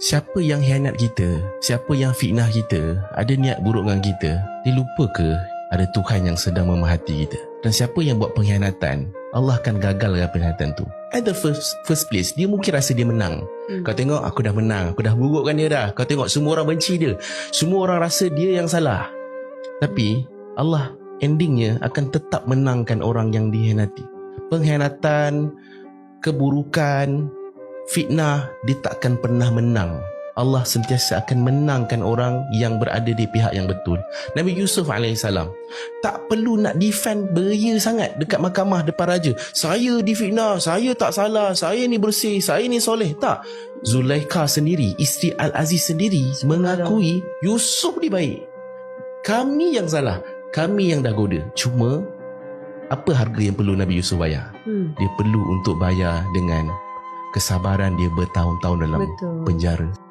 Siapa yang hianat kita, siapa yang fitnah kita, ada niat buruk dengan kita, dia lupa ke ada Tuhan yang sedang memerhati kita. Dan siapa yang buat pengkhianatan, Allah akan gagalkan pengkhianatan tu. At the first first place, dia mungkin rasa dia menang. Hmm. Kau tengok aku dah menang, aku dah burukkan dia dah. Kau tengok semua orang benci dia. Semua orang rasa dia yang salah. Tapi Allah endingnya akan tetap menangkan orang yang dihianati. Pengkhianatan, keburukan, fitnah dia takkan pernah menang. Allah sentiasa akan menangkan orang yang berada di pihak yang betul. Nabi Yusuf AS tak perlu nak defend beria sangat dekat mahkamah depan raja. Saya difitnah, saya tak salah, saya ni bersih, saya ni soleh. Tak. Zulaikha sendiri, isteri Al-Aziz sendiri mengakui Yusuf ni baik. Kami yang salah. Kami yang dah goda. Cuma apa harga yang perlu Nabi Yusuf bayar? Hmm. Dia perlu untuk bayar dengan kesabaran dia bertahun-tahun dalam Betul. penjara.